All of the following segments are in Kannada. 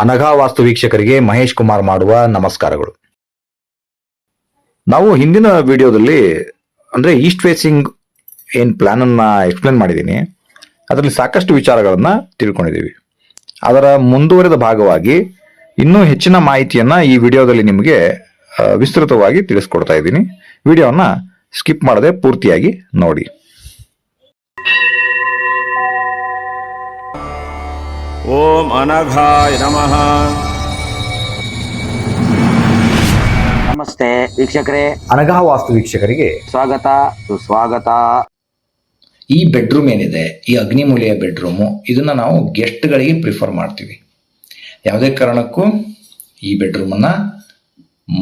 ಅನಘಾ ವಾಸ್ತು ವೀಕ್ಷಕರಿಗೆ ಮಹೇಶ್ ಕುಮಾರ್ ಮಾಡುವ ನಮಸ್ಕಾರಗಳು. ನಾವು ಹಿಂದಿನ ವಿಡಿಯೋದಲ್ಲಿ, ಅಂದ್ರೆ ಈಸ್ಟ್ ಫೇಸಿಂಗ್ ಏನ್ ಪ್ಲಾನ್ ಅನ್ನ ಎಕ್ಸ್ಪ್ಲೇನ್ ಮಾಡಿದ್ದೀನಿ ಅದರಲ್ಲಿ ಸಾಕಷ್ಟು ವಿಚಾರಗಳನ್ನ ತಿಳ್ಕೊಂಡಿದ್ದೀವಿ ಅದರ ಮುಂದುವರೆದ ಭಾಗವಾಗಿ ಇನ್ನೂ ಹೆಚ್ಚಿನ ಮಾಹಿತಿಯನ್ನ ಈ ವಿಡಿಯೋದಲ್ಲಿ ನಿಮಗೆ ವಿಸ್ತೃತವಾಗಿ ತಿಳಿಸ್ಕೊಡ್ತಾ ಇದ್ದೀನಿ. ವಿಡಿಯೋನ ಸ್ಕಿಪ್ ಮಾಡದೆ ಪೂರ್ತಿಯಾಗಿ ನೋಡಿ. ಓಂ ಅನಘಾಯ ನಮಃ. ನಮಸ್ತೆ ವೀಕ್ಷಕರೇ. ಅನಘಾ ವಾಸ್ತು ವೀಕ್ಷಕರಿಗೆ ಸ್ವಾಗತ ಸುಸ್ವಾಗತ. ಈ ಬೆಡ್ರೂಮ್ ಏನಿದೆ ಈ ಅಗ್ನಿಮೂಲೆಯ ಬೆಡ್ರೂಮು ಇದನ್ನ ನಾವು ಗೆಸ್ಟ್ಗಳಿಗೆ ಪ್ರಿಫರ್ ಮಾಡ್ತೀವಿ. ಯಾವುದೇ ಕಾರಣಕ್ಕೂ ಈ ಬೆಡ್ರೂಮನ್ನು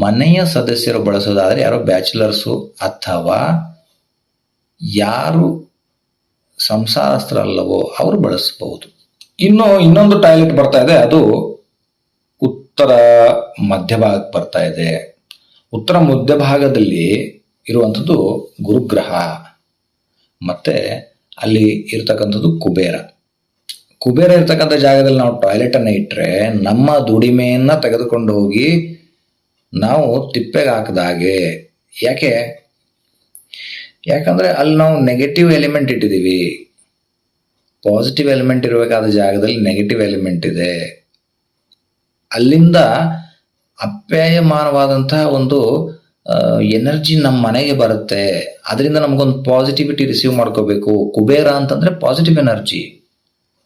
ಮನೆಯ ಸದಸ್ಯರು ಬಳಸೋದಾದರೆ ಯಾರೋ ಬ್ಯಾಚುಲರ್ಸು ಅಥವಾ ಯಾರು ಸಂಸಾರಸ್ಥರಲ್ಲವೋ ಅವರು ಬಳಸಬಹುದು. ಇನ್ನು ಇನ್ನೊಂದು ಟಾಯ್ಲೆಟ್ ಬರ್ತಾ ಇದೆ, ಅದು ಉತ್ತರ ಮಧ್ಯಭಾಗಕ್ಕೆ ಬರ್ತಾ ಇದೆ. ಉತ್ತರ ಮಧ್ಯಭಾಗದಲ್ಲಿ ಇರುವಂಥದ್ದು ಗುರುಗ್ರಹ, ಮತ್ತೆ ಅಲ್ಲಿ ಇರ್ತಕ್ಕಂಥದ್ದು ಕುಬೇರ. ಕುಬೇರ ಇರ್ತಕ್ಕಂಥ ಜಾಗದಲ್ಲಿ ನಾವು ಟಾಯ್ಲೆಟ್ ಅನ್ನ ಇಟ್ಟರೆ ನಮ್ಮ ದುಡಿಮೆಯನ್ನು ತೆಗೆದುಕೊಂಡು ಹೋಗಿ ನಾವು ತಿಪ್ಪೆಗೆ ಹಾಕಿದಾಗೆ ಯಾಕೆ? ಯಾಕಂದ್ರೆ ಅಲ್ಲಿ ನಾವು ನೆಗೆಟಿವ್ ಎಲಿಮೆಂಟ್ ಇಟ್ಟಿದ್ದೀವಿ. ಪಾಸಿಟಿವ್ ಎಲಿಮೆಂಟ್ ಇರಬೇಕಾದ ಜಾಗದಲ್ಲಿ ನೆಗೆಟಿವ್ ಎಲಿಮೆಂಟ್ ಇದೆ. ಅಲ್ಲಿಂದ ಅಪ್ಯಾಯಮಾನವಾದಂತಹ ಒಂದು ಎನರ್ಜಿ ನಮ್ಮ ಮನೆಗೆ ಬರುತ್ತೆ. ಅದರಿಂದ ನಮಗೊಂದು ಪಾಸಿಟಿವಿಟಿ ರಿಸೀವ್ ಮಾಡ್ಕೋಬೇಕು. ಕುಬೇರ ಅಂತಂದ್ರೆ ಪಾಸಿಟಿವ್ ಎನರ್ಜಿ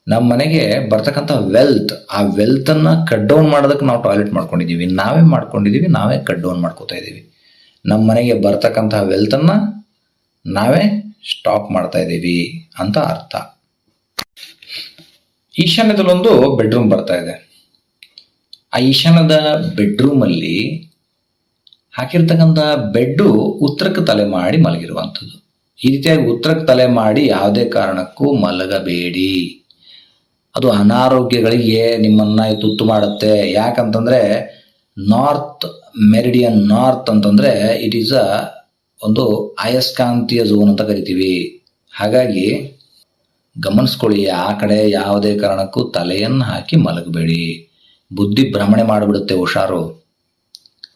ನಮ್ಮ ಮನೆಗೆ ಬರ್ತಕ್ಕಂಥ ವೆಲ್ತ್ ಆ ವೆಲ್ತ್ ಅನ್ನ ಕಟ್ ಡೌನ್ ಮಾಡೋದಕ್ಕೆ ನಾವು ಟಾಯ್ಲೆಟ್ ಮಾಡ್ಕೊಂಡಿದೀವಿ. ನಾವೇ ಮಾಡ್ಕೊಂಡಿದೀವಿ, ನಾವೇ ಕಟ್ ಡೌನ್ ಮಾಡ್ಕೋತಾ ಇದೀವಿ. ನಮ್ಮ ಮನೆಗೆ ಬರ್ತಕ್ಕಂತಹ ವೆಲ್ತ್ ಅನ್ನ ನಾವೇ ಸ್ಟಾಪ್ ಮಾಡ್ತಾ ಇದ್ದೀವಿ ಅಂತ ಅರ್ಥ. ಈಶಾನ್ಯದಲ್ಲೊಂದು ಬೆಡ್ರೂಮ್ ಬರ್ತಾ ಇದೆ. ಆ ಈಶಾನ್ಯದ ಬೆಡ್ರೂಮ್ ಅಲ್ಲಿ ಹಾಕಿರ್ತಕ್ಕಂಥ ಬೆಡ್ಡು ಉತ್ತರಕ್ಕೆ ತಲೆ ಮಾಡಿ ಮಲಗಿರುವಂಥದ್ದು. ಈ ರೀತಿಯಾಗಿ ಉತ್ತರಕ್ಕೆ ತಲೆ ಮಾಡಿ ಯಾವುದೇ ಕಾರಣಕ್ಕೂ ಮಲಗಬೇಡಿ. ಅದು ಅನಾರೋಗ್ಯಗಳಿಗೆ ನಿಮ್ಮನ್ನ ತುತ್ತು ಮಾಡುತ್ತೆ. ಯಾಕಂತಂದ್ರೆ ನಾರ್ತ್ ಮೆರಿಡಿಯನ್ ನಾರ್ತ್ ಅಂತಂದ್ರೆ ಇಟ್ ಈಸ್ ಅ ಒಂದು ಅಯಸ್ಕಾಂತೀಯ ಝೋನ್ ಅಂತ ಕರಿತೀವಿ. ಹಾಗಾಗಿ ಗಮನಿಸ್ಕೊಳ್ಳಿ, ಆ ಕಡೆ ಯಾವುದೇ ಕಾರಣಕ್ಕೂ ತಲೆಯನ್ನು ಹಾಕಿ ಮಲಗಬೇಡಿ. ಬುದ್ಧಿ ಭ್ರಮಣೆ ಮಾಡಿಬಿಡುತ್ತೆ ಹುಷಾರು.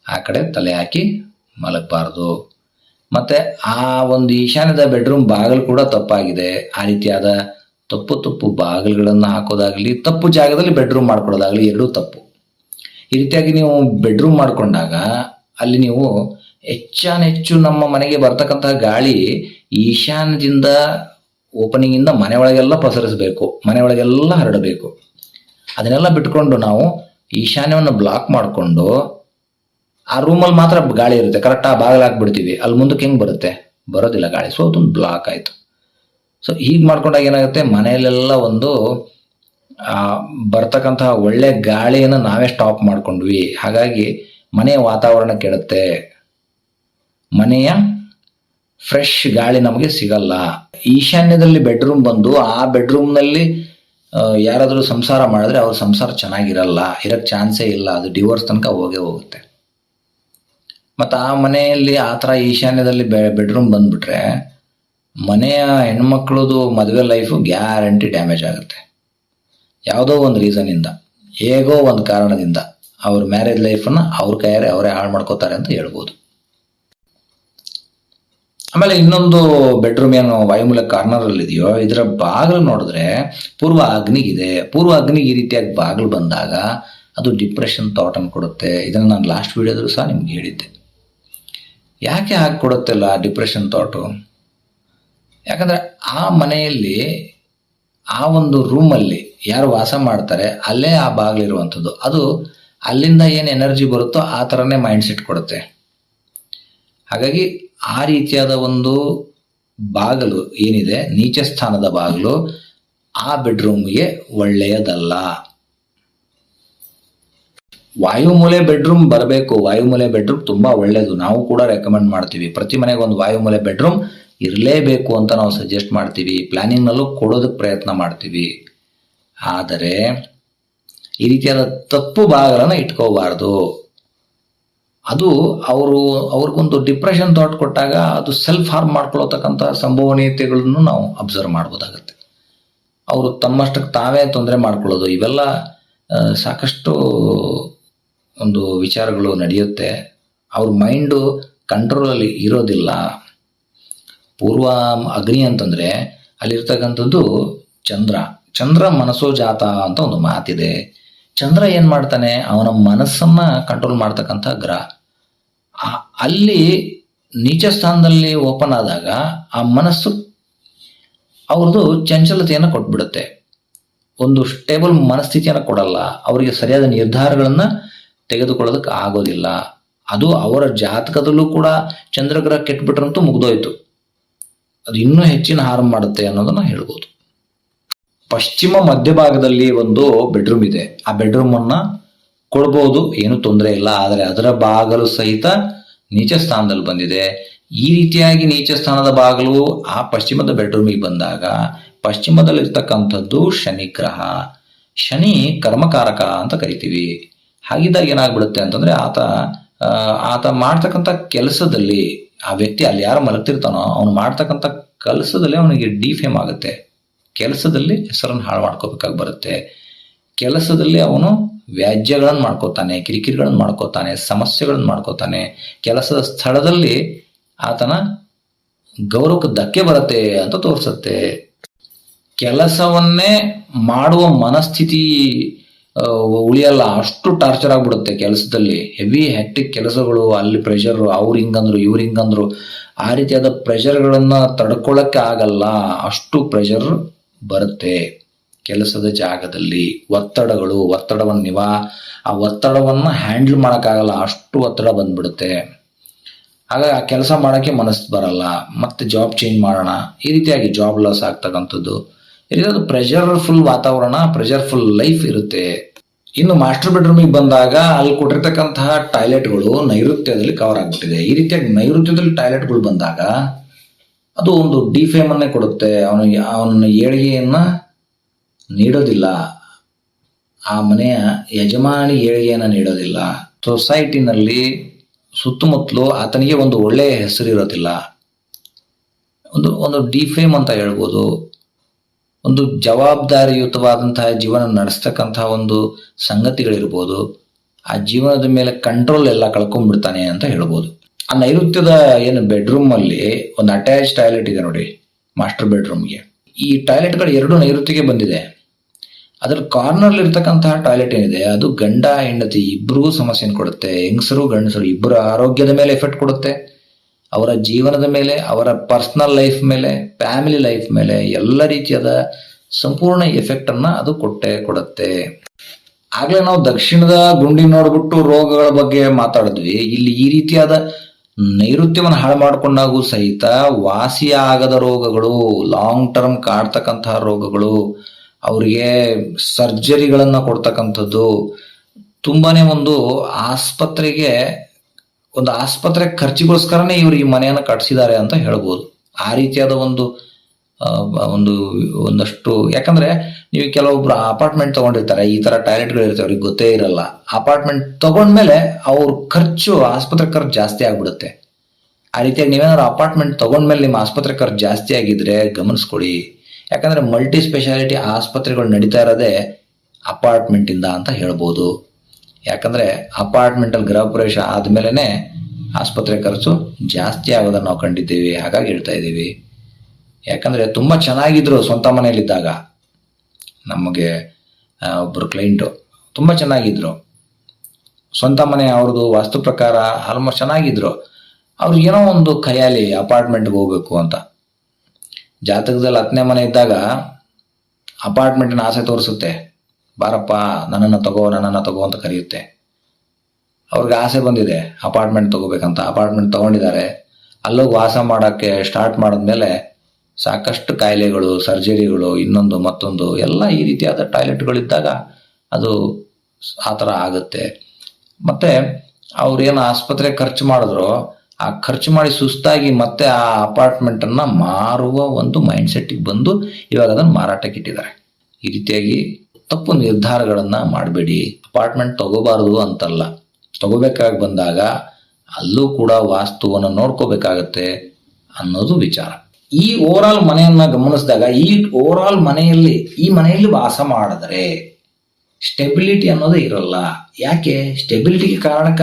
ಆ ಕಡೆ ತಲೆ ಹಾಕಿ ಮಲಗಬಾರ್ದು. ಮತ್ತೆ ಆ ಒಂದು ಈಶಾನ್ಯದ ಬೆಡ್ರೂಮ್ ಬಾಗಿಲು ಕೂಡ ತಪ್ಪಾಗಿದೆ. ಆ ರೀತಿಯಾದ ತಪ್ಪು ತಪ್ಪು ಬಾಗಿಲುಗಳನ್ನು ಹಾಕೋದಾಗ್ಲಿ, ತಪ್ಪು ಜಾಗದಲ್ಲಿ ಬೆಡ್ರೂಮ್ ಮಾಡ್ಕೊಳ್ಳೋದಾಗಲಿ ಎರಡೂ ತಪ್ಪು. ಈ ರೀತಿಯಾಗಿ ನೀವು ಬೆಡ್ರೂಮ್ ಮಾಡ್ಕೊಂಡಾಗ ಅಲ್ಲಿ ನೀವು ಹೆಚ್ಚಾನೆಚ್ಚು ನಮ್ಮ ಮನೆಗೆ ಬರ್ತಕ್ಕಂತಹ ಗಾಳಿ ಈಶಾನ್ಯದಿಂದ ಓಪನಿಂಗ್ ಇಂದ ಮನೆ ಒಳಗೆಲ್ಲ ಪಸರಿಸಬೇಕು, ಮನೆ ಒಳಗೆಲ್ಲ ಹರಡಬೇಕು. ಅದನ್ನೆಲ್ಲ ಬಿಟ್ಕೊಂಡು ನಾವು ಈಶಾನ್ಯವನ್ನು ಬ್ಲಾಕ್ ಮಾಡಿಕೊಂಡು ಆ ರೂಮಲ್ಲಿ ಮಾತ್ರ ಗಾಳಿ ಇರುತ್ತೆ. ಕರೆಕ್ಟ್ ಆ ಬಾಗಿಲು ಹಾಕ್ಬಿಡ್ತೀವಿ. ಅಲ್ಲಿ ಮುಂದಕ್ಕೆ ಹೆಂಗ್ ಬರುತ್ತೆ? ಬರೋದಿಲ್ಲ ಗಾಳಿ. ಸೊ ಅದೊಂದು ಬ್ಲಾಕ್ ಆಯಿತು. ಸೊ ಹೀಗೆ ಮಾಡ್ಕೊಂಡಾಗ ಏನಾಗುತ್ತೆ? ಮನೆಯಲ್ಲೆಲ್ಲ ಒಂದು ಬರ್ತಕ್ಕಂತಹ ಒಳ್ಳೆ ಗಾಳಿಯನ್ನು ನಾವೇ ಸ್ಟಾಪ್ ಮಾಡ್ಕೊಂಡ್ವಿ. ಹಾಗಾಗಿ ಮನೆಯ ವಾತಾವರಣ ಕೆಡುತ್ತೆ. ಮನೆಯ ಫ್ರೆಶ್ ಗಾಳಿ ನಮಗೆ ಸಿಗಲ್ಲ. ಈಶಾನ್ಯದಲ್ಲಿ ಬೆಡ್ರೂಮ್ ಬಂದು ಆ ಬೆಡ್ರೂಮ್ನಲ್ಲಿ ಯಾರಾದರೂ ಸಂಸಾರ ಮಾಡಿದ್ರೆ ಅವ್ರ ಸಂಸಾರ ಚೆನ್ನಾಗಿರಲ್ಲ. ಇರೋಕ್ಕೆ ಚಾನ್ಸೇ ಇಲ್ಲ. ಅದು ಡಿವೋರ್ಸ್ ತನಕ ಹೋಗೇ ಹೋಗುತ್ತೆ. ಮತ್ತು ಆ ಮನೆಯಲ್ಲಿ ಆ ಥರ ಈಶಾನ್ಯದಲ್ಲಿ ಬೆ ಬೆಡ್ರೂಮ್ ಬಂದುಬಿಟ್ರೆ ಮನೆಯ ಹೆಣ್ಮಕ್ಳದು ಮದುವೆ ಲೈಫು ಗ್ಯಾರಂಟಿ ಡ್ಯಾಮೇಜ್ ಆಗುತ್ತೆ. ಯಾವುದೋ ಒಂದು ರೀಸನಿಂದ ಹೇಗೋ ಒಂದು ಕಾರಣದಿಂದ ಅವ್ರ ಮ್ಯಾರೇಜ್ ಲೈಫನ್ನು ಅವ್ರ ಕೈಯಾರೆ ಅವರೇ ಹಾಳು ಮಾಡ್ಕೋತಾರೆ ಅಂತ ಹೇಳ್ಬೋದು. ಆಮೇಲೆ ಇನ್ನೊಂದು ಬೆಡ್ರೂಮ್ ಏನು ವಾಯುಮೂಲ ಕಾರ್ನರ್ ಅಲ್ಲಿ ಇದೆಯೋ ಇದರ ಬಾಗಿಲು ನೋಡಿದ್ರೆ ಪೂರ್ವ ಅಗ್ನಿಗಿದೆ. ಪೂರ್ವ ಅಗ್ನಿಗೆ ಈ ರೀತಿಯಾಗಿ ಬಾಗಿಲು ಬಂದಾಗ ಅದು ಡಿಪ್ರೆಷನ್ ಥಾಟ್ ಅನ್ನು ಕೊಡುತ್ತೆ. ಇದನ್ನು ನಾನು ಲಾಸ್ಟ್ ವಿಡಿಯೋದಲ್ಲೂ ಸಹ ನಿಮ್ಗೆ ಹೇಳಿದ್ದೆ. ಯಾಕೆ ಹಾಕಿ ಕೊಡುತ್ತಲ್ಲ ಡಿಪ್ರೆಷನ್ ಥಾಟು ಯಾಕಂದರೆ ಆ ಮನೆಯಲ್ಲಿ, ಆ ಒಂದು ರೂಮಲ್ಲಿ ಯಾರು ವಾಸ ಮಾಡ್ತಾರೆ, ಅಲ್ಲೇ ಆ ಬಾಗಿಲಿರುವಂಥದ್ದು ಅದು ಅಲ್ಲಿಂದ ಏನು ಎನರ್ಜಿ ಬರುತ್ತೋ ಆ ಥರನೇ ಮೈಂಡ್ ಸೆಟ್ ಕೊಡುತ್ತೆ. ಹಾಗಾಗಿ ಆ ರೀತಿಯಾದ ಒಂದು ಬಾಗಿಲು ಏನಿದೆ, ನೀಚ ಸ್ಥಾನದ ಬಾಗಿಲು, ಆ ಬೆಡ್ರೂಮ್ಗೆ ಒಳ್ಳೆಯದಲ್ಲ. ವಾಯುಮೂಲೆ ಬೆಡ್ರೂಮ್ ಬರಬೇಕು. ವಾಯುಮೂಲೆ ಬೆಡ್ರೂಮ್ ತುಂಬಾ ಒಳ್ಳೆಯದು. ನಾವು ಕೂಡ ರೆಕಮೆಂಡ್ ಮಾಡ್ತೀವಿ. ಪ್ರತಿ ಮನೆಗೆ ಒಂದು ವಾಯುಮೂಲೆ ಬೆಡ್ರೂಮ್ ಇರಲೇಬೇಕು ಅಂತ ನಾವು ಸಜೆಸ್ಟ್ ಮಾಡ್ತೀವಿ. ಪ್ಲಾನಿಂಗ್ನಲ್ಲೂ ಕೊಡೋದಕ್ಕೆ ಪ್ರಯತ್ನ ಮಾಡ್ತೀವಿ. ಆದರೆ ಈ ರೀತಿಯಾದ ತಪ್ಪು ಭಾಗಗಳನ್ನು ಇಟ್ಕೋಬಾರ್ದು. ಅದು ಅವರು, ಅವ್ರಿಗೊಂದು ಡಿಪ್ರೆಷನ್ ಥಾಟ್ ಕೊಟ್ಟಾಗ ಅದು ಸೆಲ್ಫ್ ಹಾರ್ಮ್ ಮಾಡ್ಕೊಳ್ಳೋತಕ್ಕಂಥ ಸಂಭವನೀಯತೆಗಳನ್ನು ನಾವು ಅಬ್ಸರ್ವ್ ಮಾಡ್ಬೋದಾಗತ್ತೆ. ಅವರು ತಮ್ಮಷ್ಟಕ್ಕೆ ತಾವೇ ತೊಂದರೆ ಮಾಡ್ಕೊಳ್ಳೋದು. ಇವೆಲ್ಲ ಸಾಕಷ್ಟು ಒಂದು ವಿಚಾರಗಳು ನಡೆಯುತ್ತೆ. ಅವ್ರ ಮೈಂಡು ಕಂಟ್ರೋಲಲ್ಲಿ ಇರೋದಿಲ್ಲ. ಪೂರ್ವ ಅಗ್ನಿ ಅಂತಂದರೆ ಅಲ್ಲಿರ್ತಕ್ಕಂಥದ್ದು ಚಂದ್ರ. ಚಂದ್ರ ಮನಸ್ಸೋ ಜಾತ ಅಂತ ಒಂದು ಮಾತಿದೆ. ಚಂದ್ರ ಏನು ಮಾಡ್ತಾನೆ? ಅವನ ಮನಸ್ಸನ್ನ ಕಂಟ್ರೋಲ್ ಮಾಡ್ತಕ್ಕಂಥ ಗ್ರಹ. ಅಲ್ಲಿ ನೀಚ ಸ್ಥಾನದಲ್ಲಿ ಓಪನ್ ಆದಾಗ ಆ ಮನಸ್ಸು ಅವ್ರದ್ದು ಚಂಚಲತೆಯನ್ನು ಕೊಟ್ಬಿಡುತ್ತೆ. ಒಂದು ಸ್ಟೇಬಲ್ ಮನಸ್ಥಿತಿಯನ್ನು ಕೊಡಲ್ಲ. ಅವರಿಗೆ ಸರಿಯಾದ ನಿರ್ಧಾರಗಳನ್ನು ತೆಗೆದುಕೊಳ್ಳೋದಕ್ಕೆ ಆಗೋದಿಲ್ಲ. ಅದು ಅವರ ಜಾತಕದಲ್ಲೂ ಕೂಡ ಚಂದ್ರಗ್ರಹ ಕೆಟ್ಬಿಟ್ರಂತೂ ಮುಗ್ದೋಯ್ತು. ಅದು ಇನ್ನೂ ಹೆಚ್ಚಿನ ಹಾರ್ಮ್ ಮಾಡುತ್ತೆ ಅನ್ನೋದನ್ನು ಹೇಳ್ಬೋದು. ಪಶ್ಚಿಮ ಮಧ್ಯಭಾಗದಲ್ಲಿ ಒಂದು ಬೆಡ್ರೂಮ್ ಇದೆ. ಆ ಬೆಡ್ರೂಮನ್ನು ಕೊಡ್ಬೋದು, ಏನು ತೊಂದರೆ ಇಲ್ಲ. ಆದರೆ ಅದರ ಬಾಗಲು ಸಹಿತ ನೀಚ ಸ್ಥಾನದಲ್ಲಿ ಬಂದಿದೆ. ಈ ರೀತಿಯಾಗಿ ನೀಚ ಸ್ಥಾನದ ಬಾಗಿಲು ಆ ಪಶ್ಚಿಮದ ಬೆಡ್ರೂಮಿಗೆ ಬಂದಾಗ ಪಶ್ಚಿಮದಲ್ಲಿರ್ತಕ್ಕಂಥದ್ದು ಶನಿ ಗ್ರಹ. ಶನಿ ಕರ್ಮಕಾರಕ ಅಂತ ಕರಿತೀವಿ. ಹಾಗಿದ್ದಾಗ ಏನಾಗ್ಬಿಡುತ್ತೆ ಅಂತಂದ್ರೆ ಆತ ಆತ ಮಾಡ್ತಕ್ಕಂಥ ಕೆಲಸದಲ್ಲಿ ಆ ವ್ಯಕ್ತಿ ಅಲ್ಲಿ ಯಾರು ಮಲಗ್ತಿರ್ತಾನೋ ಅವನು ಮಾಡ್ತಕ್ಕಂಥ ಕೆಲಸದಲ್ಲಿ ಅವನಿಗೆ ಡಿಫೇಮ್ ಆಗುತ್ತೆ. ಕೆಲಸದಲ್ಲಿ ಹೆಸರನ್ನು ಹಾಳು ಮಾಡ್ಕೋಬೇಕಾಗಿ ಬರುತ್ತೆ. ಕೆಲಸದಲ್ಲಿ ಅವನು ವ್ಯಾಜ್ಯಗಳನ್ನು ಮಾಡ್ಕೋತಾನೆ, ಕಿರಿಕಿರಿಗಳನ್ನು ಮಾಡ್ಕೋತಾನೆ, ಸಮಸ್ಯೆಗಳನ್ನು ಮಾಡ್ಕೋತಾನೆ, ಕೆಲಸದ ಸ್ಥಳದಲ್ಲಿ ಆತನ ಗೌರವಕ್ಕೆ ಧಕ್ಕೆ ಬರುತ್ತೆ ಅಂತ ತೋರಿಸುತ್ತೆ. ಕೆಲಸವನ್ನೇ ಮಾಡುವ ಮನಸ್ಥಿತಿ ಉಳಿಯಲ್ಲ, ಅಷ್ಟು ಟಾರ್ಚರ್ ಆಗ್ಬಿಡುತ್ತೆ ಕೆಲಸದಲ್ಲಿ. ಹೆವಿ ಹೆಕ್ಟಿಕ್ ಕೆಲಸಗಳು, ಅಲ್ಲಿ ಪ್ರೆಷರ್, ಅವ್ರು ಹಿಂಗಂದ್ರು, ಇವ್ರು ಹಿಂಗಂದ್ರು. ಆ ರೀತಿಯಾದ ಪ್ರೆಷರ್ಗಳನ್ನು ತಡ್ಕೊಳ್ಳೋಕ್ಕೆ ಆಗಲ್ಲ, ಅಷ್ಟು ಪ್ರೆಷರ್ ಬರುತ್ತೆ. ಕೆಲಸದ ಜಾಗದಲ್ಲಿ ಒತ್ತಡಗಳು, ಒತ್ತಡವನ್ನು ನಿವಾ, ಆ ಒತ್ತಡವನ್ನು ಹ್ಯಾಂಡಲ್ ಮಾಡೋಕ್ಕಾಗಲ್ಲ, ಅಷ್ಟು ಒತ್ತಡ ಬಂದ್ಬಿಡುತ್ತೆ. ಆಗ ಆ ಕೆಲಸ ಮಾಡೋಕ್ಕೆ ಮನಸ್ಸು ಬರಲ್ಲ, ಮತ್ತೆ ಜಾಬ್ ಚೇಂಜ್ ಮಾಡೋಣ. ಈ ರೀತಿಯಾಗಿ ಜಾಬ್ ಲಾಸ್ ಆಗ್ತಕ್ಕಂಥದ್ದು. ಈ ಪ್ರೆಷರ್ ಪ್ರೆಷರ್ಫುಲ್ ವಾತಾವರಣ, ಪ್ರೆಷರ್ಫುಲ್ ಲೈಫ್ ಇರುತ್ತೆ. ಇನ್ನು ಮಾಸ್ಟರ್ ಬೆಡ್ರೂಮಿಗೆ ಬಂದಾಗ ಅಲ್ಲಿ ಕೊಟ್ಟಿರ್ತಕ್ಕಂತಹ ಟಾಯ್ಲೆಟ್ಗಳು ನೈಋತ್ಯದಲ್ಲಿ ಕವರ್ ಆಗ್ಬಿಟ್ಟಿದೆ. ಈ ರೀತಿಯಾಗಿ ನೈಋತ್ಯದಲ್ಲಿ ಟಾಯ್ಲೆಟ್ಗಳು ಬಂದಾಗ ಅದು ಒಂದು ಡಿಫೇಮನ್ನೇ ಕೊಡುತ್ತೆ. ಅವನು ಅವನ ಏಳಿಗೆಯನ್ನ ನೀಡೋದಿಲ್ಲ. ಆ ಮನೆಯ ಯಜಮಾನಿ ಏಳಿಗೆಯನ್ನು ನೀಡೋದಿಲ್ಲ. ಸೊಸೈಟಿನಲ್ಲಿ ಸುತ್ತಮುತ್ತಲು ಆತನಿಗೆ ಒಂದು ಒಳ್ಳೆಯ ಹೆಸರು ಇರೋದಿಲ್ಲ ಒಂದು ಒಂದು ಡಿಫೇಮ್ ಅಂತ ಹೇಳ್ಬೋದು. ಒಂದು ಜವಾಬ್ದಾರಿಯುತವಾದಂತಹ ಜೀವನ ನಡೆಸ್ತಕ್ಕಂತಹ ಒಂದು ಸಂಗತಿಗಳಿರ್ಬೋದು. ಆ ಜೀವನದ ಮೇಲೆ ಕಂಟ್ರೋಲ್ ಎಲ್ಲ ಕಳ್ಕೊಂಡ್ಬಿಡ್ತಾನೆ ಅಂತ ಹೇಳ್ಬೋದು. ಆ ನೈಋತ್ಯದ ಏನು ಬೆಡ್ರೂಮ್ ಅಲ್ಲಿ ಒಂದು ಅಟ್ಯಾಚ್ ಟಾಯ್ಲೆಟ್ ಇದೆ ನೋಡಿ ಮಾಸ್ಟರ್ ಬೆಡ್ರೂಮ್ಗೆ ಈ ಟಾಯ್ಲೆಟ್ಗಳು ಎರಡು ನೈಋತ್ಯಕ್ಕೆ ಬಂದಿದೆ. ಅದರ ಕಾರ್ನರ್ ಇರ್ತಕ್ಕಂತಹ ಟಾಯ್ಲೆಟ್ ಏನಿದೆ, ಅದು ಗಂಡ, ಹೆಂಡತಿ ಇಬ್ಬರಿಗೂ ಸಮಸ್ಯೆಯನ್ನು ಕೊಡುತ್ತೆ. ಹೆಂಗಸರು, ಗಂಡಸರು ಇಬ್ಬರ ಆರೋಗ್ಯದ ಮೇಲೆ ಎಫೆಕ್ಟ್ ಕೊಡುತ್ತೆ. ಅವರ ಜೀವನದ ಮೇಲೆ, ಅವರ ಪರ್ಸನಲ್ ಲೈಫ್ ಮೇಲೆ ಫ್ಯಾಮಿಲಿ ಲೈಫ್ ಮೇಲೆ ಎಲ್ಲ ರೀತಿಯಾದ ಸಂಪೂರ್ಣ ಎಫೆಕ್ಟ್ ಅನ್ನ ಅದು ಕೊಟ್ಟೆ ಕೊಡುತ್ತೆ. ಆಗ್ಲೇ ನಾವು ದಕ್ಷಿಣದ ಗುಂಡಿ ನೋಡ್ಬಿಟ್ಟು ರೋಗಗಳ ಬಗ್ಗೆ ಮಾತಾಡಿದ್ವಿ. ಇಲ್ಲಿ ಈ ರೀತಿಯಾದ ನೈಋತ್ಯವನ್ನು ಹಾಳು ಮಾಡಿಕೊಂಡಾಗೂ ಸಹಿತ ವಾಸಿಯಾಗದ ರೋಗಗಳು ಲಾಂಗ್ ಟರ್ಮ್ ಕಾಡ್ತಕ್ಕಂತಹ ರೋಗಗಳು ಅವರಿಗೆ ಸರ್ಜರಿಗಳನ್ನು ಕೊಡ್ತಕ್ಕಂಥದ್ದು ತುಂಬಾನೇ ಒಂದು ಆಸ್ಪತ್ರೆಗೆ, ಒಂದು ಆಸ್ಪತ್ರೆ ಖರ್ಚಿಗೋಸ್ಕರನೇ ಇವರು ಈ ಮನೆಯನ್ನು ಕಟ್ಸಿದ್ದಾರೆ ಅಂತ ಹೇಳ್ಬೋದು. ಆ ರೀತಿಯಾದ ಒಂದು ಒಂದು, ಒಂದಷ್ಟು, ಯಾಕಂದ್ರೆ ನೀವು ಕೆಲವೊಬ್ರು ಅಪಾರ್ಟ್ಮೆಂಟ್ ತಗೊಂಡಿರ್ತಾರೆ, ಈ ತರ ಟಾಯ್ಲೆಟ್ಗಳು ಇರ್ತವೆ ಅವ್ರಿಗೆ ಗೊತ್ತೇ ಇರಲ್ಲ. ಅಪಾರ್ಟ್ಮೆಂಟ್ ತಗೊಂಡ್ಮೇಲೆ ಅವ್ರ ಖರ್ಚು, ಆಸ್ಪತ್ರೆ ಖರ್ಚು ಜಾಸ್ತಿ ಆಗ್ಬಿಡುತ್ತೆ. ಆ ರೀತಿಯಾಗಿ ನೀವೇನಾದ್ರು ಅಪಾರ್ಟ್ಮೆಂಟ್ ತಗೊಂಡ್ಮೇಲೆ ನಿಮ್ಮ ಆಸ್ಪತ್ರೆ ಖರ್ಚು ಜಾಸ್ತಿ ಆಗಿದ್ರೆ ಗಮನಿಸ್ಕೊಡಿ. ಯಾಕಂದ್ರೆ ಮಲ್ಟಿ ಸ್ಪೆಷಾಲಿಟಿ ಆಸ್ಪತ್ರೆಗಳು ನಡೀತಾ ಇರೋದೇ ಅಪಾರ್ಟ್ಮೆಂಟ್ ಇಂದ ಅಂತ ಹೇಳ್ಬೋದು. ಯಾಕಂದ್ರೆ ಅಪಾರ್ಟ್ಮೆಂಟ್ ಅಲ್ಲಿ ಗೃಹ ಪ್ರವೇಶ ಆದ್ಮೇಲೆನೆ ಆಸ್ಪತ್ರೆ ಖರ್ಚು ಜಾಸ್ತಿ ಆಗೋದನ್ನ ನಾವು ಕಂಡಿದ್ದೀವಿ, ಹಾಗಾಗಿ ಹೇಳ್ತಾ ಇದ್ದೀವಿ. ಯಾಕಂದ್ರೆ ತುಂಬಾ ಚೆನ್ನಾಗಿದ್ರು ಸ್ವಂತ ಮನೆಯಲ್ಲಿದ್ದಾಗ. ನಮಗೆ ಒಬ್ಬರು ಕ್ಲೈಂಟು ತುಂಬಾ ಚೆನ್ನಾಗಿದ್ರು. ಸ್ವಂತ ಮನೆ ಅವ್ರದ್ದು ವಾಸ್ತು ಪ್ರಕಾರ ಆಲ್ಮೋಸ್ಟ್ ಚೆನ್ನಾಗಿದ್ರು. ಅವ್ರಿಗೆ ಏನೋ ಒಂದು ಖಯಾಲಿ ಅಪಾರ್ಟ್ಮೆಂಟ್ಗೆ ಹೋಗ್ಬೇಕು ಅಂತ. ಜಾತಕದಲ್ಲಿ ಹತ್ತನೇ ಮನೆ ಇದ್ದಾಗ ಅಪಾರ್ಟ್ಮೆಂಟಿನ ಆಸೆ ತೋರಿಸುತ್ತೆ. ಬಾರಪ್ಪ, ನನ್ನನ್ನು ತಗೋ ನನ್ನನ್ನು ತಗೋ ಅಂತ ಕರೆಯುತ್ತೆ. ಅವ್ರಿಗೆ ಆಸೆ ಬಂದಿದೆ ಅಪಾರ್ಟ್ಮೆಂಟ್ ತಗೋಬೇಕಂತ. ಅಪಾರ್ಟ್ಮೆಂಟ್ ತಗೊಂಡಿದ್ದಾರೆ. ಅಲ್ಲೋಗಿ ವಾಸ ಮಾಡೋಕ್ಕೆ ಸ್ಟಾರ್ಟ್ ಮಾಡಿದ್ಮೇಲೆ ಸಾಕಷ್ಟು ಕಾಯಿಲೆಗಳು ಸರ್ಜರಿಗಳು ಇನ್ನೊಂದು, ಮತ್ತೊಂದು, ಎಲ್ಲ ಈ ರೀತಿಯಾದ ಟಾಯ್ಲೆಟ್ಗಳಿದ್ದಾಗ ಅದು ಆ ಥರ ಆಗುತ್ತೆ. ಮತ್ತೆ ಅವ್ರೇನು ಆಸ್ಪತ್ರೆ ಖರ್ಚು ಮಾಡಿದ್ರು ಆ ಖರ್ಚು ಮಾಡಿ ಸುಸ್ತಾಗಿ ಮತ್ತೆ ಆ ಅಪಾರ್ಟ್ಮೆಂಟ್ ಅನ್ನ ಮಾರುವ ಒಂದು ಮೈಂಡ್ ಸೆಟ್ಗೆ ಬಂದು ಇವಾಗ ಅದನ್ನು ಮಾರಾಟಕ್ಕೆ ಇಟ್ಟಿದ್ದಾರೆ. ಈ ರೀತಿಯಾಗಿ ತಪ್ಪು ನಿರ್ಧಾರಗಳನ್ನ ಮಾಡಬೇಡಿ. ಅಪಾರ್ಟ್ಮೆಂಟ್ ತಗೋಬಾರದು ಅಂತಲ್ಲ. ತಗೋಬೇಕಾಗಿ ಬಂದಾಗ ಅಲ್ಲೂ ಕೂಡ ವಾಸ್ತುವನ್ನು ನೋಡ್ಕೋಬೇಕಾಗತ್ತೆ ಅನ್ನೋದು ವಿಚಾರ. ಈ ಓವರ್ ಆಲ್ ಮನೆಯನ್ನ ಗಮನಿಸಿದಾಗ ಈ ಓವರ್ ಆಲ್ ಮನೆಯಲ್ಲಿ, ಈ ಮನೆಯಲ್ಲಿ ವಾಸ ಮಾಡಿದ್ರೆ ಸ್ಟೆಬಿಲಿಟಿ ಅನ್ನೋದು ಇರಲ್ಲ. ಯಾಕೆ? ಸ್ಟೆಬಿಲಿಟಿಗೆ ಕಾರಣಕ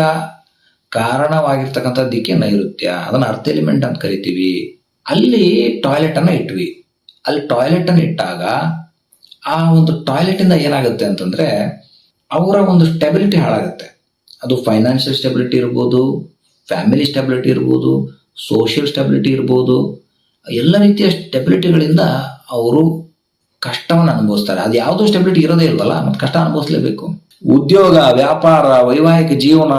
ಕಾರಣವಾಗಿರ್ತಕ್ಕಂಥದ್ದಕ್ಕೆ ನೈಋತ್ಯ. ಅದನ್ನ ಅರ್ಥ ಎಲಿಮೆಂಟ್ ಅಂತ ಕರಿತೀವಿ. ಅಲ್ಲಿ ಟಾಯ್ಲೆಟ್ ಅನ್ನ ಇಟ್ವಿ. ಅಲ್ಲಿ ಟಾಯ್ಲೆಟ್ ಅನ್ನ ಇಟ್ಟಾಗ ಆ ಒಂದು ಟಾಯ್ಲೆಟ್ ಇಂದ ಏನಾಗುತ್ತೆ ಅಂತಂದ್ರೆ ಅವರ ಒಂದು ಸ್ಟೆಬಿಲಿಟಿ ಹಾಳಾಗುತ್ತೆ. ಅದು ಫೈನಾನ್ಷಿಯಲ್ ಸ್ಟೆಬಿಲಿಟಿ ಇರ್ಬೋದು ಫ್ಯಾಮಿಲಿ ಸ್ಟೆಬಿಲಿಟಿ ಇರ್ಬೋದು ಸೋಷಿಯಲ್ ಸ್ಟೆಬಿಲಿಟಿ ಇರ್ಬೋದು. ಎಲ್ಲ ರೀತಿಯ ಸ್ಟೆಬಿಲಿಟಿಗಳಿಂದ ಅವರು ಕಷ್ಟವನ್ನು ಅನುಭವಿಸ್ತಾರೆ. ಅದು ಯಾವುದೋ ಸ್ಟೆಬಿಲಿಟಿ ಇರೋದೇ ಇಲ್ವಲ್ಲ? ಮತ್ತೆ ಕಷ್ಟ ಅನುಭವಿಸ್ಲೇಬೇಕು. ಉದ್ಯೋಗ, ವ್ಯಾಪಾರ, ವೈವಾಹಿಕ ಜೀವನ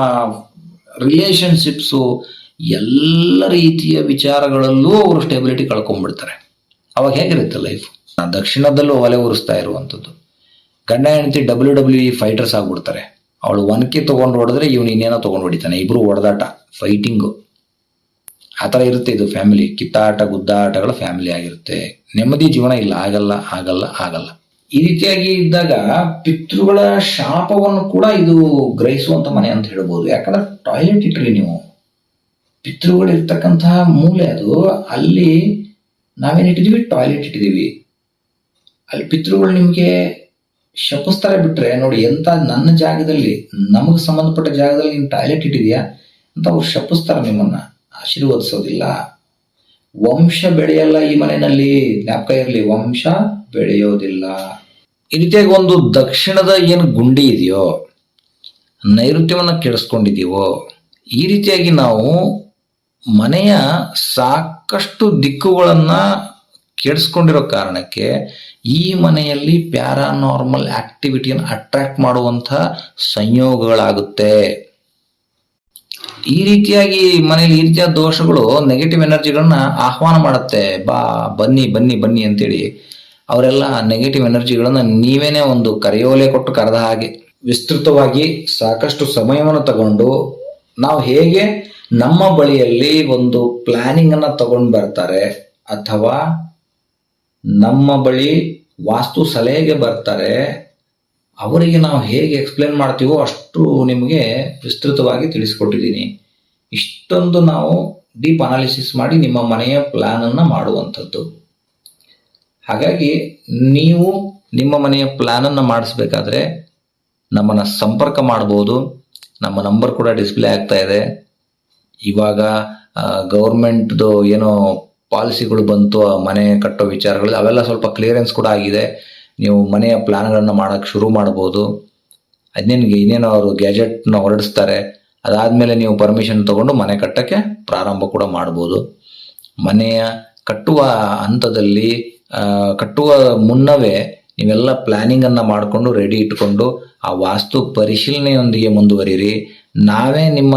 ರಿಲೇಶನ್ಶಿಪ್ಸು ಎಲ್ಲ ರೀತಿಯ ವಿಚಾರಗಳಲ್ಲೂ ಅವರು ಸ್ಟೆಬಿಲಿಟಿ ಕಳ್ಕೊಂಡ್ಬಿಡ್ತಾರೆ ಅವಾಗ ಹೇಗಿರುತ್ತೆ ಲೈಫ್ ದಕ್ಷಿಣದಲ್ಲೂ ಒಲೆ ಉರಿಸ್ತಾ ಇರುವಂಥದ್ದು. ಗಂಡ, ಹೆಂಡತಿ ಡಬ್ಲ್ಯೂ ಡಬ್ಲ್ಯೂ ಇ ಫೈಟರ್ಸ್ ಆಗ್ಬಿಡ್ತಾರೆ. ಅವಳು ಒನಕೆ ತೊಗೊಂಡು ಹೊಡೆದ್ರೆ ಇವನು ಇನ್ನೇನೋ ತೊಗೊಂಡು ಹೊಡಿತಾನೆ. ಇಬ್ಬರು ಹೊಡೆದಾಟ ಫೈಟಿಂಗು ಆ ಥರ ಇರುತ್ತೆ ಇದು ಫ್ಯಾಮಿಲಿ ಕಿತ್ತಾಟ, ಗುದ್ದಾಟಗಳ ಫ್ಯಾಮಿಲಿ ಆಗಿರುತ್ತೆ. ನೆಮ್ಮದಿ ಜೀವನ ಇಲ್ಲ. ಆಗಲ್ಲ ಆಗಲ್ಲ ಆಗಲ್ಲ. ಈ ರೀತಿಯಾಗಿ ಇದ್ದಾಗ ಪಿತೃಗಳ ಶಾಪವನ್ನು ಕೂಡ ಇದು ಗ್ರಹಿಸುವಂತ ಮನೆ ಅಂತ ಹೇಳ್ಬೋದು. ಯಾಕಂದ್ರೆ ಟಾಯ್ಲೆಟ್ ಇಟ್ರಿ ನೀವು. ಪಿತೃಗಳು ಇರ್ತಕ್ಕಂತಹ ಮೂಲೆ ಅದು. ಅಲ್ಲಿ ನಾವೇನು ಇಟ್ಟಿದೀವಿ? ಟಾಯ್ಲೆಟ್ ಇಟ್ಟಿದೀವಿ. ಅಲ್ಲಿ ಪಿತೃಗಳು ನಿಮಗೆ ಶಪಿಸ್ತಾರ ಬಿಟ್ರೆ, ನೋಡಿ ಎಂತ ನನ್ನ ಜಾಗದಲ್ಲಿ, ನಮಗೆ ಸಂಬಂಧಪಟ್ಟ ಜಾಗದಲ್ಲಿ ನೀನು ಟಾಯ್ಲೆಟ್ ಇಟ್ಟಿದ್ಯಾ? ಅಂತ ಅವ್ರು ಶಪಿಸ್ತಾರೆ ನಿಮ್ಮನ್ನ ಆಶೀರ್ವದಿಸೋದಿಲ್ಲ. ವಂಶ ಬೆಳೆಯಲ್ಲ ಈ ಮನೆಯಲ್ಲಿ? ಜ್ಞಾಪಕ ಇರಲಿ, ವಂಶ ಬೆಳೆಯೋದಿಲ್ಲ. ಈ ರೀತಿಯಾಗಿ ಒಂದು ದಕ್ಷಿಣದ ಏನು ಗುಂಡಿ ಇದೆಯೋ, ನೈಋತ್ಯವನ್ನ ಕೆಡಿಸ್ಕೊಂಡಿದೀವೋ, ಈ ರೀತಿಯಾಗಿ ನಾವು ಮನೆಯ ಸಾಕಷ್ಟು ದಿಕ್ಕುಗಳನ್ನು ಕೆಡಿಸ್ಕೊಂಡಿರೋ ಕಾರಣಕ್ಕೆ ಈ ಮನೆಯಲ್ಲಿ ಪ್ಯಾರಾನಾರ್ಮಲ್ ಆಕ್ಟಿವಿಟಿಯನ್ನು ಅಟ್ರಾಕ್ಟ್ ಮಾಡುವಂಥ ಸಂಯೋಗಗಳಾಗುತ್ತೆ. ಈ ರೀತಿಯಾಗಿ ಮನೆಯಲ್ಲಿ ಈ ರೀತಿಯ ದೋಷಗಳು ನೆಗೆಟಿವ್ ಎನರ್ಜಿಗಳನ್ನ ಆಹ್ವಾನ ಮಾಡುತ್ತೆ. ಬಾ, ಬನ್ನಿ ಬನ್ನಿ ಬನ್ನಿ ಅಂತೇಳಿ ಅವರೆಲ್ಲ ನೆಗೆಟಿವ್ ಎನರ್ಜಿಗಳನ್ನ ನೀವೇನೆ ಒಂದು ಕರೆಯೋಲೆ ಕೊಟ್ಟು ಕರೆದ ಹಾಗೆ ವಿಸ್ತೃತವಾಗಿ ಸಾಕಷ್ಟು ಸಮಯವನ್ನು ತಗೊಂಡು ನಾವು ಹೇಗೆ ನಮ್ಮ ಬಳಿಯಲ್ಲಿ ಒಂದು ಪ್ಲಾನಿಂಗ್ ಅನ್ನ ತಗೊಂಡು ಬರ್ತಾರೆ ಅಥವಾ ನಮ್ಮ ಬಳಿ ವಾಸ್ತು ಸಲಹೆಗೆ ಬರ್ತಾರೆ ಅವರಿಗೆ ನಾವು ಹೇಗೆ ಎಕ್ಸ್ಪ್ಲೇನ್ ಮಾಡ್ತೀವೋ ಅಷ್ಟು ನಿಮಗೆ ವಿಸ್ತೃತವಾಗಿ ತಿಳಿಸ್ಕೊಟ್ಟಿದ್ದೀನಿ. ಇಷ್ಟೊಂದು ನಾವು ಡೀಪ್ ಅನಾಲಿಸಿಸ್ ಮಾಡಿ ನಿಮ್ಮ ಮನೆಯ ಪ್ಲ್ಯಾನನ್ನು ಮಾಡುವಂಥದ್ದು. ಹಾಗಾಗಿ ನೀವು ನಿಮ್ಮ ಮನೆಯ ಪ್ಲ್ಯಾನನ್ನು ಮಾಡಿಸ್ಬೇಕಾದ್ರೆ ನಮ್ಮನ್ನ ಸಂಪರ್ಕ ಮಾಡಬಹುದು ನಮ್ಮ ನಂಬರ್ ಕೂಡ ಡಿಸ್ಪ್ಲೇ ಆಗ್ತಾ ಇದೆ. ಇವಾಗ ಗೌರ್ಮೆಂಟ್ದು ಏನೋ ಪಾಲಿಸಿಗಳು ಬಂತು ಮನೆ ಕಟ್ಟೋ ವಿಚಾರಗಳು ಅವೆಲ್ಲ ಸ್ವಲ್ಪ ಕ್ಲಿಯರೆನ್ಸ್ ಕೂಡ ಆಗಿದೆ. ನೀವು ಮನೆಯ ಪ್ಲಾನ್ಗಳನ್ನು ಮಾಡೋಕ್ಕೆ ಶುರು ಮಾಡ್ಬೋದು. ಅದನ್ನೇನಿಗೆ ಇನ್ನೇನು ಅವರು ಗ್ಯಾಜೆಟ್ನ ಹೊರಡಿಸ್ತಾರೆ. ಅದಾದಮೇಲೆ ನೀವು ಪರ್ಮಿಷನ್ ತಗೊಂಡು ಮನೆ ಕಟ್ಟಕ್ಕೆ ಪ್ರಾರಂಭ ಕೂಡ ಮಾಡ್ಬೋದು. ಮನೆಯ ಕಟ್ಟುವ ಹಂತದಲ್ಲಿ ಕಟ್ಟುವ ಮುನ್ನವೇ ನೀವೆಲ್ಲ ಪ್ಲ್ಯಾನಿಂಗನ್ನು ಮಾಡಿಕೊಂಡು ರೆಡಿ ಇಟ್ಕೊಂಡು ಆ ವಾಸ್ತು ಪರಿಶೀಲನೆಯೊಂದಿಗೆ ಮುಂದುವರಿರಿ. ನಾವೇ ನಿಮ್ಮ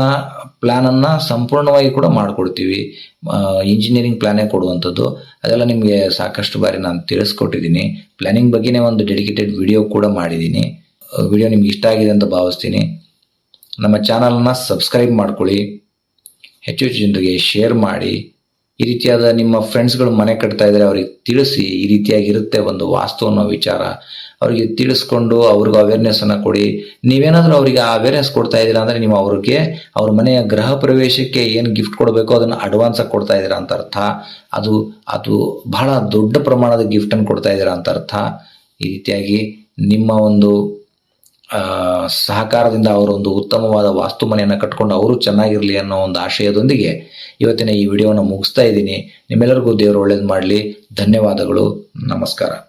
ಪ್ಲಾನ್ ಅನ್ನ ಸಂಪೂರ್ಣವಾಗಿ ಕೂಡ ಮಾಡಿಕೊಡ್ತೀವಿ. ಇಂಜಿನಿಯರಿಂಗ್ ಪ್ಲಾನೇ ಕೊಡುವಂಥದ್ದು. ಅದೆಲ್ಲ ನಿಮಗೆ ಸಾಕಷ್ಟು ಬಾರಿ ನಾನು ತಿಳಿಸ್ಕೊಟ್ಟಿದ್ದೀನಿ. ಪ್ಲಾನಿಂಗ್ ಬಗ್ಗೆನೇ ಒಂದು ಡೆಡಿಕೇಟೆಡ್ ವಿಡಿಯೋ ಕೂಡ ಮಾಡಿದ್ದೀನಿ. ವಿಡಿಯೋ ನಿಮ್ಗೆ ಇಷ್ಟ ಆಗಿದೆ ಅಂತ ಭಾವಿಸ್ತೀನಿ. ನಮ್ಮ ಚಾನಲನ್ನು ಸಬ್ಸ್ಕ್ರೈಬ್ ಮಾಡ್ಕೊಳ್ಳಿ. ಹೆಚ್ಚು ಹೆಚ್ಚು ಜನರಿಗೆ ಶೇರ್ ಮಾಡಿ. ಈ ರೀತಿಯಾದ ನಿಮ್ಮ ಫ್ರೆಂಡ್ಸ್ಗಳು ಮನೆ ಕಟ್ತಾ ಇದ್ದಾರೆ ಅವ್ರಿಗೆ ತಿಳಿಸಿ ಈ ರೀತಿಯಾಗಿರುತ್ತೆ ಒಂದು ವಾಸ್ತು ಅನ್ನೋ ವಿಚಾರ. ಅವರಿಗೆ ತಿಳಿಸ್ಕೊಂಡು ಅವ್ರಿಗೆ ಅವೇರ್ನೆಸ್ ಅನ್ನ ಕೊಡಿ. ನೀವೇನಾದ್ರೂ ಅವರಿಗೆ ಆ ಅವೇರ್ನೆಸ್ ಕೊಡ್ತಾ ಇದ್ದೀರಾ ಅಂದ್ರೆ ನೀವು ಅವ್ರಿಗೆ ಅವ್ರ ಮನೆಯ ಗೃಹ ಪ್ರವೇಶಕ್ಕೆ ಏನು ಗಿಫ್ಟ್ ಕೊಡಬೇಕು ಅದನ್ನ ಅಡ್ವಾನ್ಸ್ ಆಗಿ ಕೊಡ್ತಾ ಇದ್ದೀರಾ ಅಂತ ಅರ್ಥ. ಅದು ಅದು ಬಹಳ ದೊಡ್ಡ ಪ್ರಮಾಣದ ಗಿಫ್ಟ್ ಅನ್ನು ಕೊಡ್ತಾ ಇದ್ದೀರಾ ಅಂತ ಅರ್ಥ. ಈ ರೀತಿಯಾಗಿ ನಿಮ್ಮ ಒಂದು ಸಹಕಾರದಿಂದ ಅವರು ಒಂದು ಉತ್ತಮವಾದ ವಾಸ್ತು ಮನೆಯನ್ನು ಕಟ್ಕೊಂಡು ಅವರು ಚೆನ್ನಾಗಿರಲಿ ಅನ್ನೋ ಒಂದು ಆಶಯದೊಂದಿಗೆ ಇವತ್ತಿನ ಈ ವಿಡಿಯೋನ ಮುಗಿಸ್ತಾ ಇದ್ದೀನಿ. ನಿಮ್ಮೆಲ್ಲರಿಗೂ ದೇವರು ಒಳ್ಳೇದು ಮಾಡಲಿ. ಧನ್ಯವಾದಗಳು. ನಮಸ್ಕಾರ.